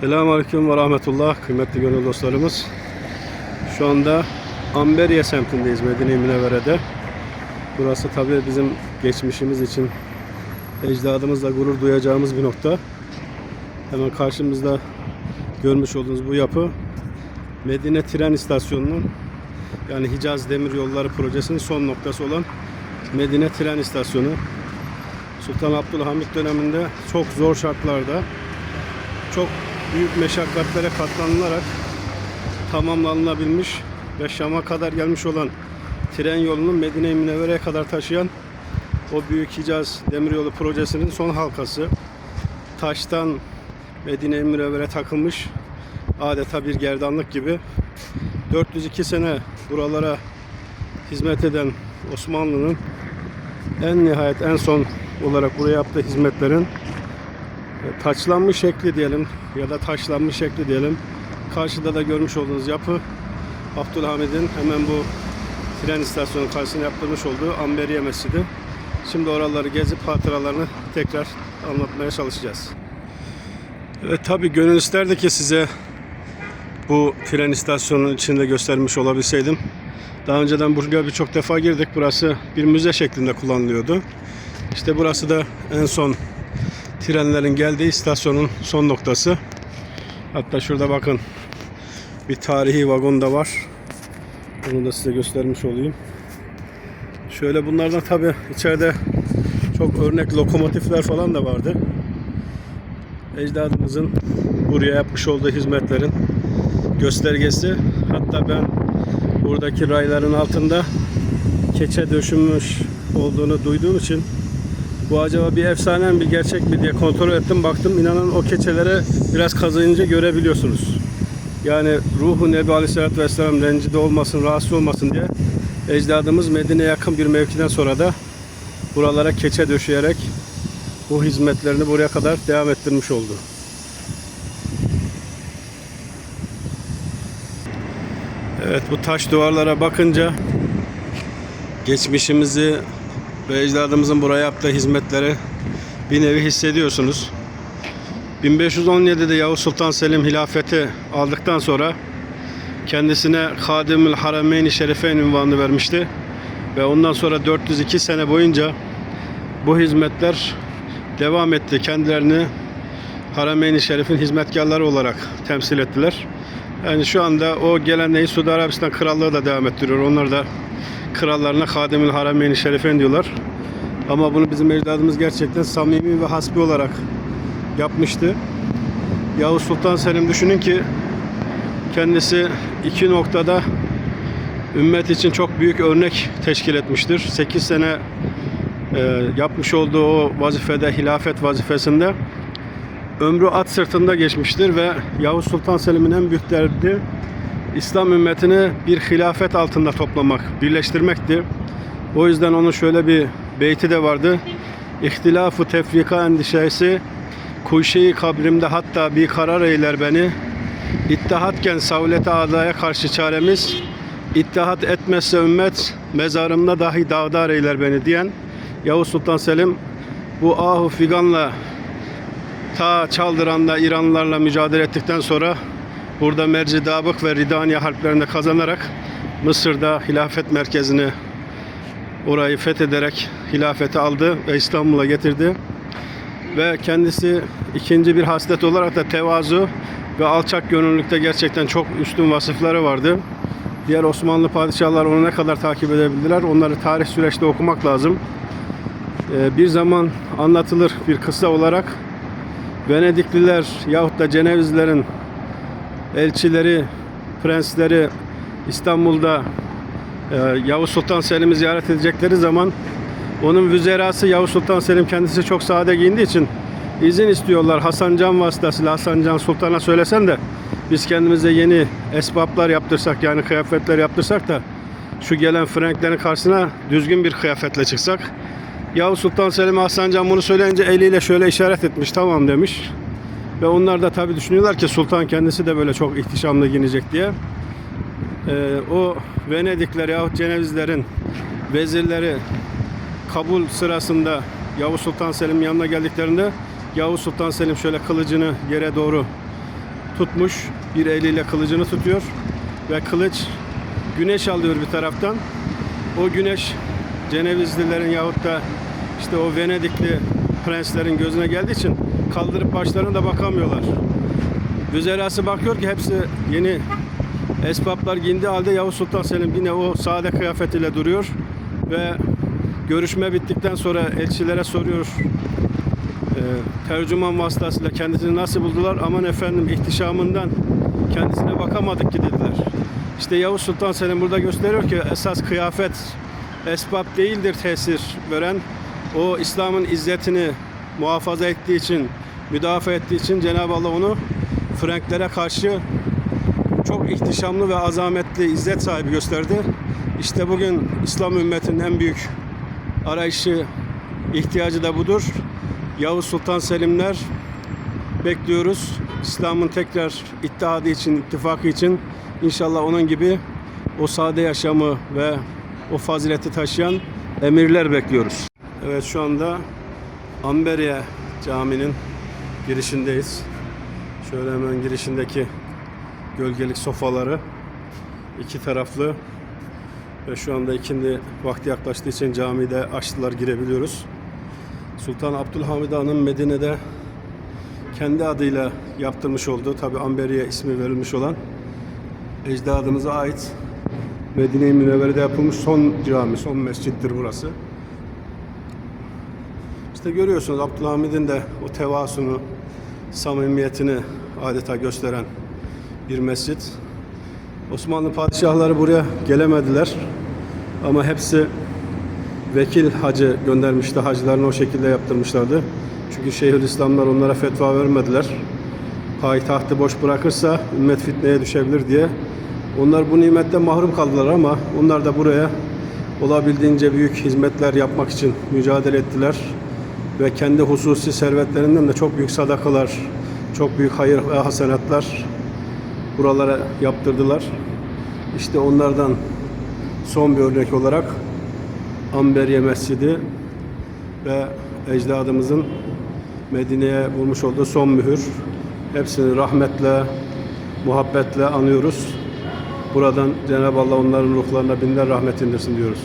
Selamünaleyküm ve rahmetullah kıymetli gönül dostlarımız. Şu anda Amberiye semtindeyiz Medine-i Münevvere'de. Burası tabii bizim geçmişimiz için ecdadımızla gurur duyacağımız bir nokta. Hemen karşımızda görmüş olduğunuz bu yapı Medine Tren İstasyonu'nun yani Hicaz Demir Yolları projesinin son noktası olan Medine Tren İstasyonu. Sultan Abdülhamit döneminde çok zor şartlarda çok büyük meşakkatlere katlanılarak tamamlanılabilmiş ve Şam'a kadar gelmiş olan tren yolunu Medine-i Münevvere'ye kadar taşıyan o Büyük Hicaz Demiryolu projesinin son halkası. Taştan Medine-i Münevvere takılmış adeta bir gerdanlık gibi 402 sene buralara hizmet eden Osmanlı'nın en nihayet en son olarak buraya yaptığı hizmetlerin taçlanmış şekli diyelim ya da taşlanmış şekli diyelim. Karşıda da görmüş olduğunuz yapı Abdülhamid'in hemen bu tren istasyonu karşısına yaptırmış olduğu Amberiye Mescidi. Şimdi oraları gezip hatıralarını tekrar anlatmaya çalışacağız. Evet tabi gönül isterdi ki size bu tren istasyonunun içinde göstermiş olabilseydim. Daha önceden buraya birçok defa girdik. Burası bir müze şeklinde kullanılıyordu. İşte burası da en son trenlerin geldiği istasyonun son noktası. Hatta şurada bakın bir tarihi vagon da var. Bunu da size göstermiş olayım. Şöyle bunlardan tabi içeride çok örnek lokomotifler falan da vardı. Ecdadımızın buraya yapmış olduğu hizmetlerin göstergesi. Hatta ben buradaki rayların altında keçe döşünmüş olduğunu duyduğum için bu acaba bir efsane mi bir gerçek mi diye kontrol ettim baktım inanın o keçelere biraz kazıyınca görebiliyorsunuz. Yani ruhu Nebi Aleyhisselatü Vesselam rencide olmasın, rahatsız olmasın diye ecdadımız Medine'ye yakın bir mevkiden sonra da buralara keçe döşeyerek bu hizmetlerini buraya kadar devam ettirmiş oldu. Evet bu taş duvarlara bakınca geçmişimizi ve ecdadımızın buraya yaptığı hizmetleri bir nevi hissediyorsunuz. 1517'de Yavuz Sultan Selim hilafeti aldıktan sonra kendisine Hadimül Harameyn-i Şerifeyn ünvanını vermişti. Ve ondan sonra 402 sene boyunca bu hizmetler devam etti. Kendilerini Harameyn-i Şerif'in hizmetkarları olarak temsil ettiler. Yani şu anda o geleneği Suudi Arabistan Krallığı da devam ettiriyor. Onlar da krallarına Hadimül Harameyn-i Şerifen diyorlar. Ama bunu bizim ecdadımız gerçekten samimi ve hasbi olarak yapmıştı. Yavuz Sultan Selim düşünün ki kendisi iki noktada ümmet için çok büyük örnek teşkil etmiştir. 8 sene e, yapmış olduğu o vazifede, hilafet vazifesinde ömrü at sırtında geçmiştir ve Yavuz Sultan Selim'in en büyük derdi İslam ümmetini bir hilafet altında toplamak, birleştirmekti. O yüzden onun şöyle bir beyti de vardı. İhtilafı tefrika endişesi kuşeyi kabrimde hatta bir karar eyler beni. İttihatken savlete adaya karşı çaremiz İttihat etmezse ümmet mezarımda dahi dağdar eyler beni diyen Yavuz Sultan Selim bu ahu figanla ta Çaldıran'da İranlılarla mücadele ettikten sonra burada Merci Dabık ve Ridaniye harplerinde kazanarak Mısır'da hilafet merkezini orayı fethederek hilafeti aldı ve İstanbul'a getirdi. Ve kendisi ikinci bir haslet olarak da tevazu ve alçak gönüllülükte gerçekten çok üstün vasıfları vardı. Diğer Osmanlı padişahlar onu ne kadar takip edebildiler onları tarih süreçte okumak lazım. Ee, Bir zaman anlatılır bir kısa olarak Venedikliler yahut da Cenevizlerin elçileri, prensleri İstanbul'da e, Yavuz Sultan Selim'i ziyaret edecekleri zaman onun vüzerası Yavuz Sultan Selim kendisi çok sade giyindiği için izin istiyorlar. Hasan Can vasıtasıyla Hasan Can Sultan'a söylesen de biz kendimize yeni esbaplar yaptırsak yani kıyafetler yaptırsak da şu gelen Franklerin karşısına düzgün bir kıyafetle çıksak. Yavuz Sultan Selim Hasan Can bunu söyleyince eliyle şöyle işaret etmiş tamam demiş. Ve onlar da tabi düşünüyorlar ki sultan kendisi de böyle çok ihtişamlı giyinecek diye. Ee, o Venedikler yahut Cenevizlerin vezirleri kabul sırasında Yavuz Sultan Selim yanına geldiklerinde Yavuz Sultan Selim şöyle kılıcını yere doğru tutmuş. Bir eliyle kılıcını tutuyor ve kılıç güneş alıyor bir taraftan. O güneş Cenevizlilerin yahut da işte o Venedikli prenslerin gözüne geldiği için kaldırıp başlarına da bakamıyorlar. Üzerası bakıyor ki hepsi yeni esbaplar giyindiği halde Yavuz Sultan Selim yine o sade kıyafetiyle duruyor ve görüşme bittikten sonra elçilere soruyor e, tercüman vasıtasıyla kendisini nasıl buldular? Aman efendim ihtişamından kendisine bakamadık ki dediler. İşte Yavuz Sultan Selim burada gösteriyor ki esas kıyafet esbab değildir tesir veren. O İslam'ın izzetini muhafaza ettiği için, müdafaa ettiği için Cenab-ı Allah onu Franklere karşı çok ihtişamlı ve azametli izzet sahibi gösterdi. İşte bugün İslam ümmetinin en büyük arayışı, ihtiyacı da budur. Yavuz Sultan Selimler bekliyoruz. İslam'ın tekrar ittihadı için, ittifakı için inşallah onun gibi o sade yaşamı ve o fazileti taşıyan emirler bekliyoruz. Evet şu anda Amberiye Camii'nin girişindeyiz. Şöyle hemen girişindeki gölgelik sofaları iki taraflı ve şu anda ikindi vakti yaklaştığı için camide açtılar girebiliyoruz. Sultan Abdülhamid Han'ın Medine'de kendi adıyla yaptırmış olduğu tabi Amberiye ismi verilmiş olan ecdadımıza ait Medine-i Münevvere'de yapılmış son cami, son mescittir burası. İşte görüyorsunuz Abdülhamid'in de o tevasunu, samimiyetini adeta gösteren bir mescit. Osmanlı padişahları buraya gelemediler. Ama hepsi vekil hacı göndermişti. Hacılarını o şekilde yaptırmışlardı. Çünkü Şeyhülislamlar onlara fetva vermediler. Payitahtı boş bırakırsa ümmet fitneye düşebilir diye. Onlar bu nimetten mahrum kaldılar ama onlar da buraya olabildiğince büyük hizmetler yapmak için mücadele ettiler. Ve kendi hususi servetlerinden de çok büyük sadakalar, çok büyük hayır ve hasenatlar buralara yaptırdılar. İşte onlardan son bir örnek olarak Amberiye Mescidi ve ecdadımızın Medine'ye vurmuş olduğu son mühür. Hepsini rahmetle, muhabbetle anıyoruz. Buradan Cenab-ı Allah onların ruhlarına binler rahmet indirsin diyoruz.